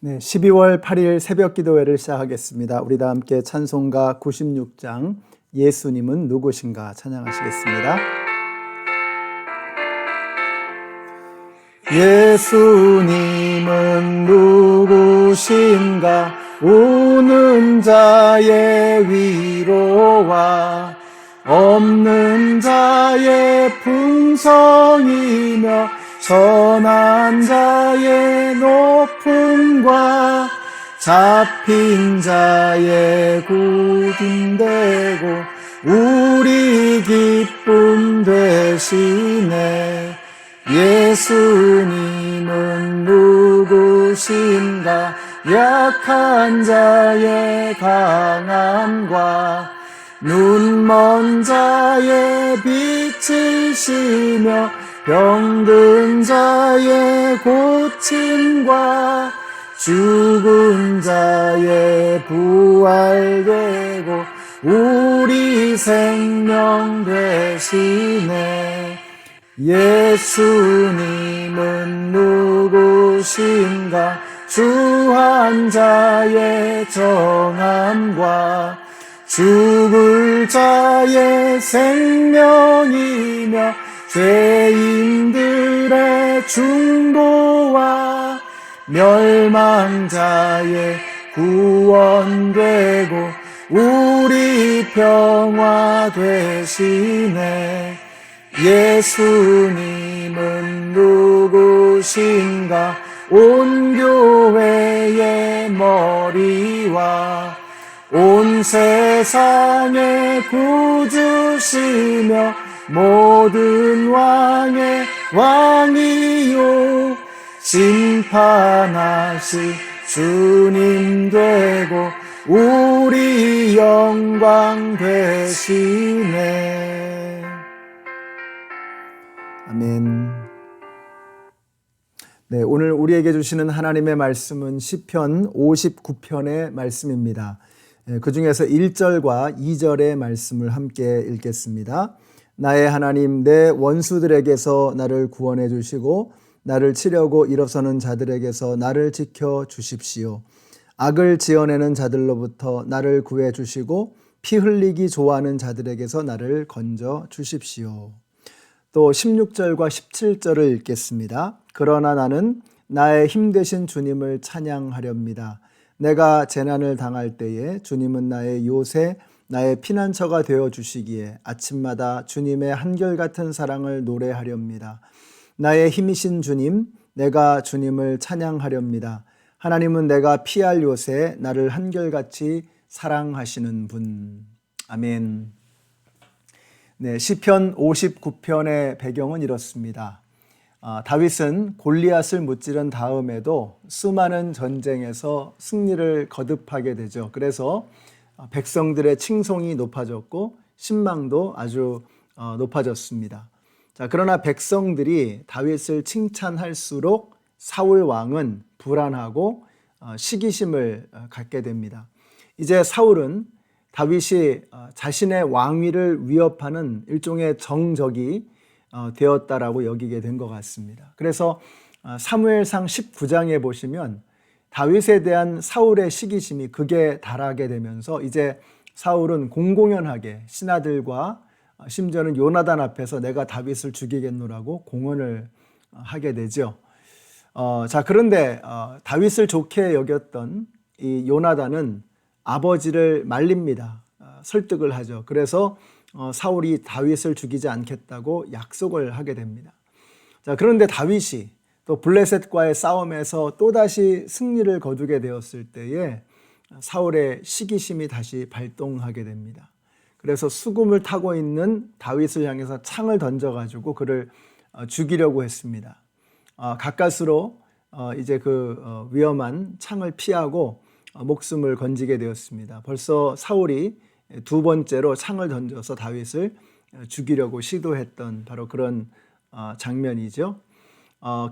네, 12월 8일 새벽 기도회를 시작하겠습니다. 우리 다 함께 찬송가 96장 예수님은 누구신가 찬양하시겠습니다. 예수님은 누구신가 우는 자의 위로와 없는 자의 풍성이며 선한 자의 높음과 잡힌 자의 구dim되고 우리 기쁨 되시네 예수님은 누구신가? 약한 자의 강함과 눈먼 자의 빛이시며 병든 자의 고침과 죽은 자의 부활되고 우리 생명 되시네. 예수님은 누구신가? 주한 자의 정함과 죽을 자의 생명이며 죄인들의 중보와 멸망자의 구원되고 우리 평화 되시네. 예수님은 누구신가? 온 교회의 머리와 온 세상의 구주시며 모든 왕의 왕이요 심판하실 주님 되고 우리 영광 되시네 아멘 네, 오늘 우리에게 주시는 하나님의 말씀은 시편 59편의 말씀입니다. 그 중에서 1절과 2절의 말씀을 함께 읽겠습니다. 나의 하나님 내 원수들에게서 나를 구원해 주시고 나를 치려고 일어서는 자들에게서 나를 지켜 주십시오. 악을 지어내는 자들로부터 나를 구해 주시고 피 흘리기 좋아하는 자들에게서 나를 건져 주십시오. 또 16절과 17절을 읽겠습니다. 그러나 나는 나의 힘 되신 주님을 찬양하렵니다. 내가 재난을 당할 때에 주님은 나의 요새 나의 피난처가 되어 주시기에 아침마다 주님의 한결같은 사랑을 노래하렵니다. 나의 힘이신 주님, 내가 주님을 찬양하렵니다. 하나님은 내가 피할 요새 나를 한결같이 사랑하시는 분. 아멘. 네, 시편 59편의 배경은 이렇습니다. 아, 다윗은 골리앗을 무찌른 다음에도 수많은 전쟁에서 승리를 거듭하게 되죠. 그래서 백성들의 칭송이 높아졌고 신망도 아주 어, 높아졌습니다. 자, 그러나 백성들이 다윗을 칭찬할수록 사울 왕은 불안하고 어, 시기심을 어, 갖게 됩니다. 이제 사울은 다윗이 자신의 왕위를 위협하는 일종의 정적이 되었다라고 여기게 된 것 같습니다. 그래서 사무엘상 19장에 보시면 다윗에 대한 사울의 시기심이 극에 달하게 되면서 이제 사울은 공공연하게 신하들과 심지어는 요나단 앞에서 내가 다윗을 죽이겠노라고 공언을 하게 되죠. 어, 자 그런데 어, 다윗을 좋게 여겼던 이 요나단은 아버지를 말립니다. 어, 설득을 하죠. 그래서 어, 사울이 다윗을 죽이지 않겠다고 약속을 하게 됩니다. 자 그런데 다윗이 또 블레셋과의 싸움에서 또다시 승리를 거두게 되었을 때에 사울의 시기심이 다시 발동하게 됩니다. 그래서 수금을 타고 있는 다윗을 향해서 창을 던져가지고 그를 어, 죽이려고 했습니다. 어, 가까스로 어, 이제 그 위험한 창을 피하고 목숨을 건지게 되었습니다. 벌써 사울이 두 번째로 창을 던져서 다윗을 죽이려고 시도했던 바로 그런 장면이죠.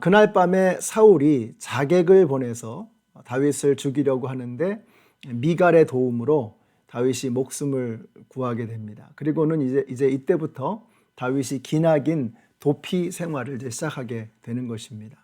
그날 밤에 사울이 자객을 보내서 다윗을 죽이려고 하는데 미갈의 도움으로 다윗이 목숨을 구하게 됩니다. 그리고는 이제 이제 이때부터 다윗이 기나긴 도피 생활을 이제 시작하게 되는 것입니다.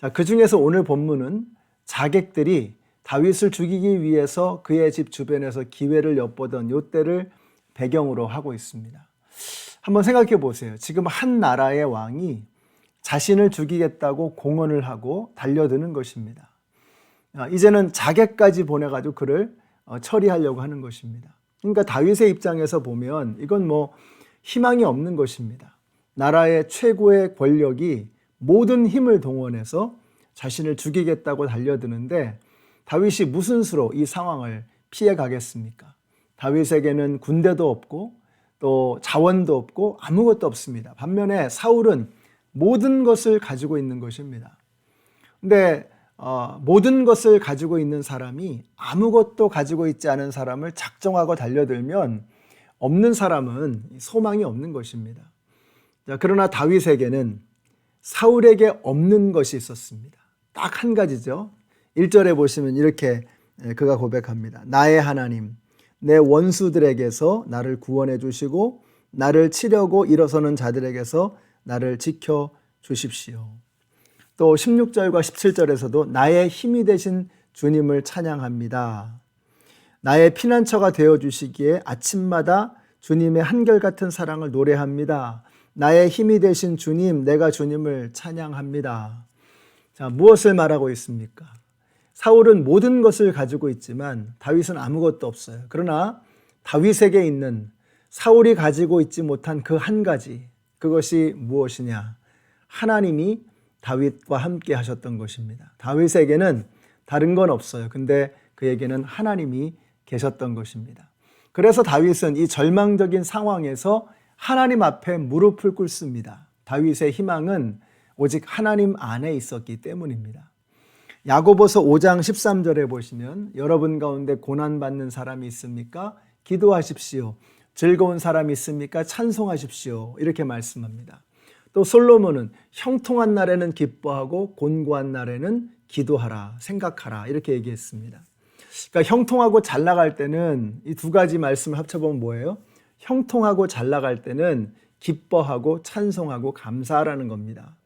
자, 그 중에서 오늘 본문은 자객들이 다윗을 죽이기 위해서 그의 집 주변에서 기회를 엿보던 요때를 배경으로 하고 있습니다. 한번 생각해 보세요. 지금 한 나라의 왕이 자신을 죽이겠다고 공언을 하고 달려드는 것입니다. 아, 이제는 자객까지 보내가지고 그를 어, 처리하려고 하는 것입니다. 그러니까 다윗의 입장에서 보면 이건 뭐 희망이 없는 것입니다. 나라의 최고의 권력이 모든 힘을 동원해서 자신을 죽이겠다고 달려드는데 다윗이 무슨 수로 이 상황을 피해 가겠습니까? 다윗에게는 군대도 없고 또 자원도 없고 아무것도 없습니다. 반면에 사울은 모든 것을 가지고 있는 것입니다. 근데 어, 모든 것을 가지고 있는 사람이 아무것도 가지고 있지 않은 사람을 작정하고 달려들면 없는 사람은 소망이 없는 것입니다. 자, 그러나 다윗에게는 사울에게 없는 것이 있었습니다. 딱 한 가지죠. 1절에 보시면 이렇게 그가 고백합니다. 나의 하나님, 내 원수들에게서 나를 구원해 주시고 나를 치려고 일어서는 자들에게서 나를 지켜 주십시오. 또 16절과 17절에서도 나의 힘이 되신 주님을 찬양합니다. 나의 피난처가 되어 주시기에 아침마다 주님의 한결같은 사랑을 노래합니다. 나의 힘이 되신 주님, 내가 주님을 찬양합니다. 자, 무엇을 말하고 있습니까? 사울은 모든 것을 가지고 있지만 다윗은 아무것도 없어요. 그러나 다윗에게 있는 사울이 가지고 있지 못한 그 한 가지, 그것이 무엇이냐? 하나님이 다윗과 함께 하셨던 것입니다. 다윗에게는 다른 건 없어요. 근데 그에게는 하나님이 계셨던 것입니다. 그래서 다윗은 이 절망적인 상황에서 하나님 앞에 무릎을 꿇습니다. 다윗의 희망은 오직 하나님 안에 있었기 때문입니다. 야고보서 5장 13절에 보시면 여러분 가운데 고난 받는 사람이 있습니까? 기도하십시오. 즐거운 사람이 있습니까? 찬송하십시오. 이렇게 말씀합니다. 또 솔로몬은 형통한 날에는 기뻐하고 곤고한 날에는 기도하라, 생각하라 이렇게 얘기했습니다. 그러니까 형통하고 잘 나갈 때는 이 두 가지 말씀을 합쳐보면 뭐예요? 형통하고 잘 나갈 때는 기뻐하고 찬송하고 감사하라는 겁니다.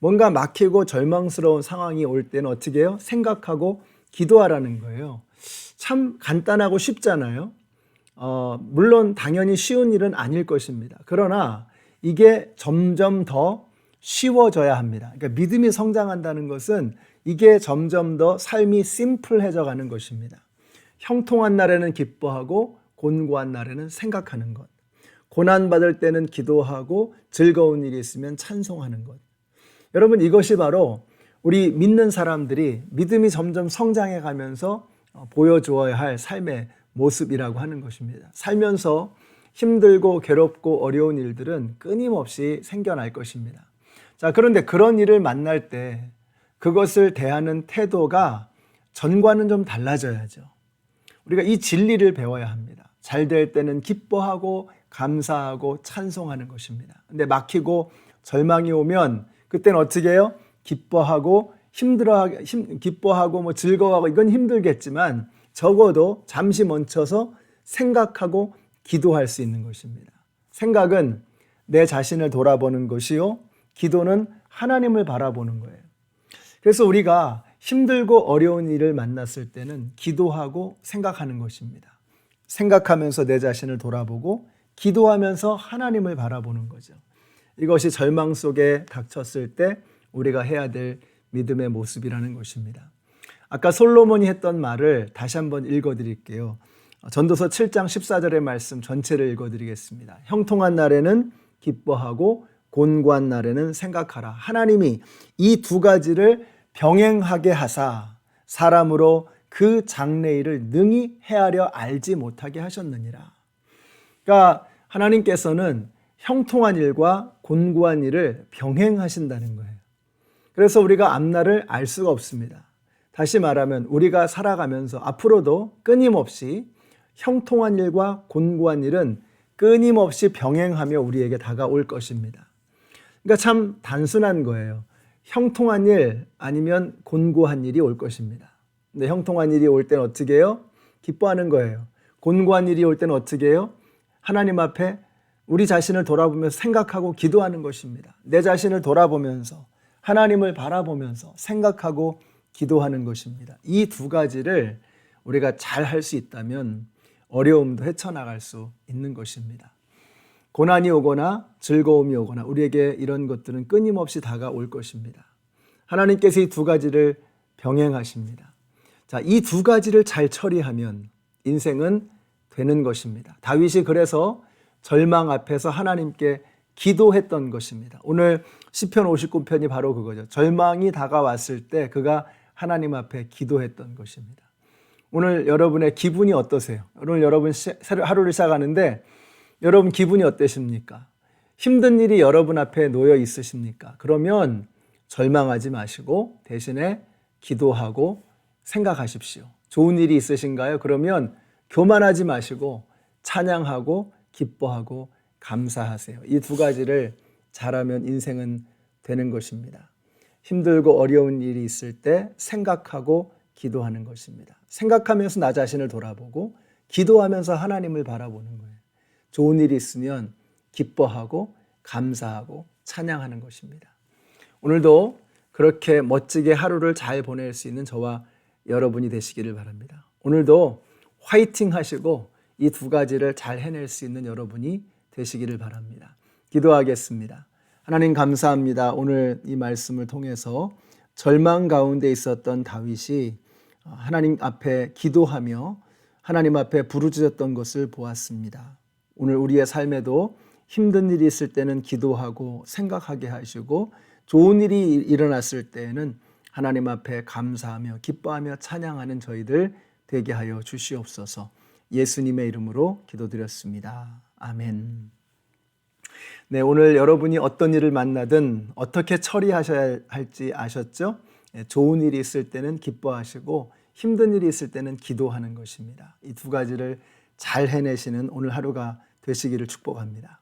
뭔가 막히고 절망스러운 상황이 올 때는 어떻게 해요? 생각하고 기도하라는 거예요. 참 간단하고 쉽잖아요. 어, 물론 당연히 쉬운 일은 아닐 것입니다. 그러나 이게 점점 더 쉬워져야 합니다. 그러니까 믿음이 성장한다는 것은 이게 점점 더 삶이 심플해져 가는 것입니다. 형통한 날에는 기뻐하고 곤고한 날에는 생각하는 것. 고난받을 때는 기도하고 즐거운 일이 있으면 찬송하는 것. 여러분 이것이 바로 우리 믿는 사람들이 믿음이 점점 성장해 가면서 어, 보여주어야 할 삶의 모습이라고 하는 것입니다. 살면서 힘들고 괴롭고 어려운 일들은 끊임없이 생겨날 것입니다. 자, 그런데 그런 일을 만날 때 그것을 대하는 태도가 전과는 좀 달라져야죠. 우리가 이 진리를 배워야 합니다. 잘 될 때는 기뻐하고 감사하고 찬송하는 것입니다. 근데 막히고 절망이 오면 그때는 어떻게 해요? 기뻐하고 힘들어 힘, 기뻐하고 뭐 즐거워하고 이건 힘들겠지만 적어도 잠시 멈춰서 생각하고 기도할 수 있는 것입니다. 생각은 내 자신을 돌아보는 것이요. 기도는 하나님을 바라보는 거예요. 그래서 우리가 힘들고 어려운 일을 만났을 때는 기도하고 생각하는 것입니다. 생각하면서 내 자신을 돌아보고 기도하면서 하나님을 바라보는 거죠. 이것이 절망 속에 닥쳤을 때 우리가 해야 될 믿음의 모습이라는 것입니다. 아까 솔로몬이 했던 말을 다시 한번 읽어 드릴게요. 전도서 7장 14절의 말씀 전체를 읽어 드리겠습니다. 형통한 날에는 기뻐하고 곤고한 날에는 생각하라. 하나님이 이 두 가지를 병행하게 하사 사람으로 그 장래일을 능히 헤아려 알지 못하게 하셨느니라. 그러니까 하나님께서는 형통한 일과 곤고한 일을 병행하신다는 거예요. 그래서 우리가 앞날을 알 수가 없습니다. 다시 말하면 우리가 살아가면서 앞으로도 끊임없이 형통한 일과 곤고한 일은 끊임없이 병행하며 우리에게 다가올 것입니다. 그러니까 참 단순한 거예요. 형통한 일 아니면 곤고한 일이 올 것입니다. 근데 형통한 일이 올 때는 어떻게 해요? 기뻐하는 거예요. 곤고한 일이 올 때는 어떻게 해요? 하나님 앞에 우리 자신을 돌아보면서 생각하고 기도하는 것입니다. 내 자신을 돌아보면서 하나님을 바라보면서 생각하고 기도하는 것입니다. 이 두 가지를 우리가 잘 할 수 있다면 어려움도 헤쳐나갈 수 있는 것입니다. 고난이 오거나 즐거움이 오거나 우리에게 이런 것들은 끊임없이 다가올 것입니다. 하나님께서 이 두 가지를 병행하십니다. 자, 이 두 가지를 잘 처리하면 인생은 되는 것입니다. 다윗이 그래서 절망 앞에서 하나님께 기도했던 것입니다. 오늘 시편 59편이 바로 그거죠. 절망이 다가왔을 때 그가 하나님 앞에 기도했던 것입니다. 오늘 여러분의 기분이 어떠세요? 오늘 여러분 하루를 시작하는데 여러분 기분이 어떠십니까? 힘든 일이 여러분 앞에 놓여 있으십니까? 그러면 절망하지 마시고 대신에 기도하고 생각하십시오. 좋은 일이 있으신가요? 그러면 교만하지 마시고 찬양하고 기뻐하고 감사하세요. 이 두 가지를 잘하면 인생은 되는 것입니다. 힘들고 어려운 일이 있을 때 생각하고 기도하는 것입니다. 생각하면서 나 자신을 돌아보고 기도하면서 하나님을 바라보는 거예요. 좋은 일이 있으면 기뻐하고 감사하고 찬양하는 것입니다. 오늘도 그렇게 멋지게 하루를 잘 보낼 수 있는 저와 여러분이 되시기를 바랍니다. 오늘도 화이팅 하시고 이 두 가지를 잘 해낼 수 있는 여러분이 되시기를 바랍니다. 기도하겠습니다. 하나님 감사합니다. 오늘 이 말씀을 통해서 절망 가운데 있었던 다윗이 하나님 앞에 기도하며 하나님 앞에 부르짖었던 것을 보았습니다. 오늘 우리의 삶에도 힘든 일이 있을 때는 기도하고 생각하게 하시고 좋은 일이 일어났을 때에는 하나님 앞에 감사하며 기뻐하며 찬양하는 저희들 되게 하여 주시옵소서. 예수님의 이름으로 기도드렸습니다. 아멘. 네, 오늘 여러분이 어떤 일을 만나든 어떻게 처리하셔야 할지 아셨죠? 예, 좋은 일이 있을 때는 기뻐하시고 힘든 일이 있을 때는 기도하는 것입니다. 이 두 가지를 잘 해내시는 오늘 하루가 되시기를 축복합니다.